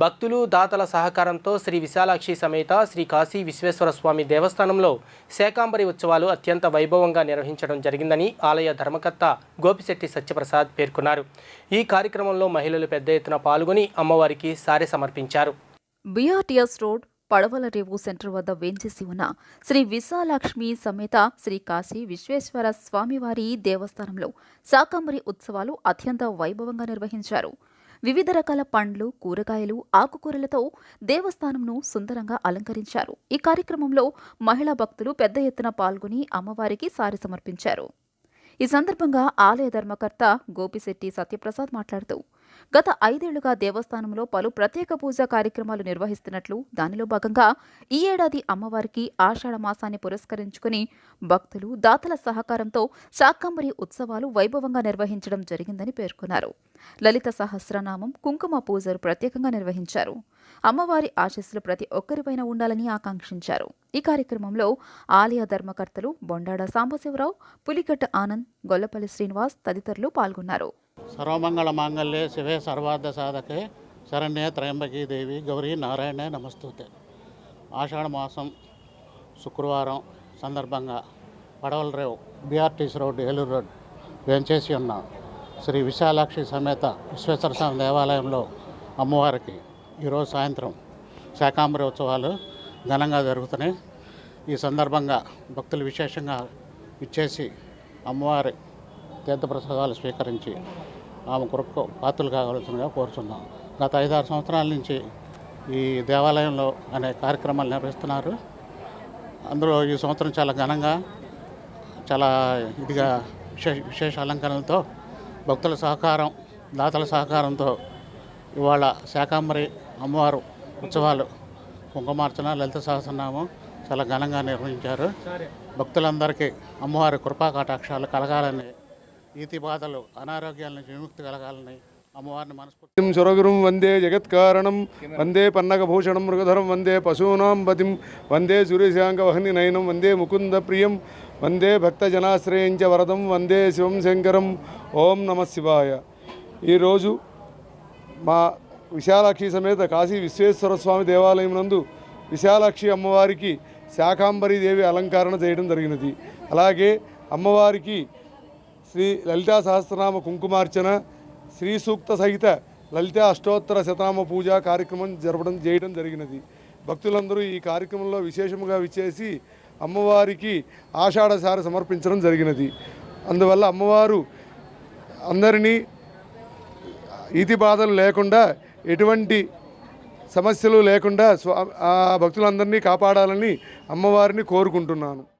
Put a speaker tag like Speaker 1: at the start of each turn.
Speaker 1: భక్తులు దాతల సహకారంతో శ్రీ విశాలాక్షి సమేత శ్రీ కాశీ విశ్వేశ్వర స్వామి దేవస్థానంలో శాకాంబరి ఉత్సవాలు అత్యంత వైభవంగా నిర్వహించడం జరిగిందని ఆలయ ధర్మకర్త గోపిశెట్టి సత్యప్రసాద్ పేర్కొన్నారు. ఈ కార్యక్రమంలో మహిళలు పెద్ద ఎత్తున పాల్గొని అమ్మవారికి సారె సమర్పించారు.
Speaker 2: బీఆర్టీఎస్ రోడ్ పడవల రేవు సెంటర్ వద్ద వేంచేసి ఉన్న శ్రీ విశాలాక్ష్మి సమేత శ్రీ కాశీ విశ్వేశ్వర స్వామివారి దేవస్థానంలో శాకంబరి ఉత్సవాలు అత్యంత వైభవంగా నిర్వహించారు. వివిధ రకాల పండ్లు కూరగాయలు ఆకుకూరలతో దేవస్థానంను సుందరంగా అలంకరించారు. ఈ కార్యక్రమంలో మహిళా భక్తులు పెద్ద ఎత్తున పాల్గొని అమ్మవారికి సారి సమర్పించారు. ఈ సందర్భంగా ఆలయ ధర్మకర్త గోపిశెట్టి సత్యప్రసాద్ మాట్లాడుతూ గత ఐదేళ్ళుగా దేవస్థానంలో పలు ప్రత్యేక పూజా కార్యక్రమాలు నిర్వహిస్తున్నట్లు దానిలో భాగంగా ఈ ఏడాది అమ్మవారికి ఆషాఢ మాసాన్ని పురస్కరించుకుని భక్తులు దాతల సహకారంతో శాకంబరి ఉత్సవాలు వైభవంగా నిర్వహించడం జరిగిందని పేర్కొన్నారు. లలిత సహస్రనామం కుంకుమ పూజలు ప్రత్యేకంగా నిర్వహించారు. అమ్మవారి ఆశీస్సులు ప్రతి ఒక్కరిపైన ఉండాలని ఆకాంక్షించారు. ఈ కార్యక్రమంలో ఆలయ ధర్మకర్తలు బొండాడ సాంబశివరావు పులికట్ట ఆనంద్ గొల్లపల్లి శ్రీనివాస్ తదితరులు పాల్గొన్నారు.
Speaker 3: సర్వమంగళ మాంగళ్యే శివే సర్వార్థ సాధకే శరణ్యే త్రయంబకీ దేవి గౌరీ నారాయణే నమస్తుతే. ఆషాఢ మాసం శుక్రవారం సందర్భంగా పడవల రేవు బీఆర్టీసీ రోడ్డు ఏలూరు రోడ్ వేంచేసి ఉన్న. శ్రీ విశాలాక్షి సమేత విశ్వేశ్వర స్వామి దేవాలయంలో అమ్మవారికి ఈరోజు సాయంత్రం శాకాంబరి ఉత్సవాలు ఘనంగా జరుగుతున్నాయి. ఈ సందర్భంగా భక్తులు విశేషంగా ఇచ్చేసి అమ్మవారి తీర్థప్రసాదాలు స్వీకరించి ఆమె కొరకు పాత్రలు కావాల్సిందిగా కోరుచున్నాం. గత ఐదారు సంవత్సరాల నుంచి ఈ దేవాలయంలో అనే కార్యక్రమాలు నిర్వహిస్తున్నారు. అందులో ఈ సంవత్సరం చాలా ఘనంగా చాలా ఇదిగా విశేష విశేష అలంకరణలతో భక్తుల సహకారం దాతల సహకారంతో ఇవాళ శాకాంబరి అమ్మవారు ఉత్సవాలు కుంకుమార్చన లలిత సహస్రనామం చాలా ఘనంగా నిర్వహించారు. భక్తులందరికీ అమ్మవారి కృపా కటాక్షాలు కలగాలని ఈతి బాధలు అనారోగ్యాల నుంచి విముక్తి కలగాలని అమ్మవారిని మనస్ఫూర్తి
Speaker 4: సురగురుం వందే జగత్కారణం వందే పన్నగభూషణం మృగధరం వందే పశూనాం పతిం వందే సూర్యశాంకవహని నయనం వందే ముకుంద ప్రియం వందే భక్త జనాశ్రయించ వరదం వందే శివం శంకరం. ఓం నమ శివాయ. ఈరోజు మా విశాలాక్షి సమేత కాశీ విశ్వేశ్వర స్వామి దేవాలయం నందు విశాలాక్షి అమ్మవారికి శాకాంబరి దేవి అలంకరణ చేయడం జరిగినది. అలాగే అమ్మవారికి శ్రీ లలితా సహస్రనామ కుంకుమార్చన శ్రీ సూక్త సహిత లలిత అష్టోత్తర శతనామ పూజ కార్యక్రమం జరపడం చేయడం జరిగినది. భక్తులందరూ ఈ కార్యక్రమంలో విశేషముగా విచ్చేసి అమ్మవారికి ఆషాఢసారి సమర్పించడం జరిగినది. అందువల్ల అమ్మవారు అందరినీ ఈతి బాధలు లేకుండా ఎటువంటి సమస్యలు లేకుండా స్వా ఆ భక్తులందరినీ కాపాడాలని అమ్మవారిని కోరుకుంటున్నాను.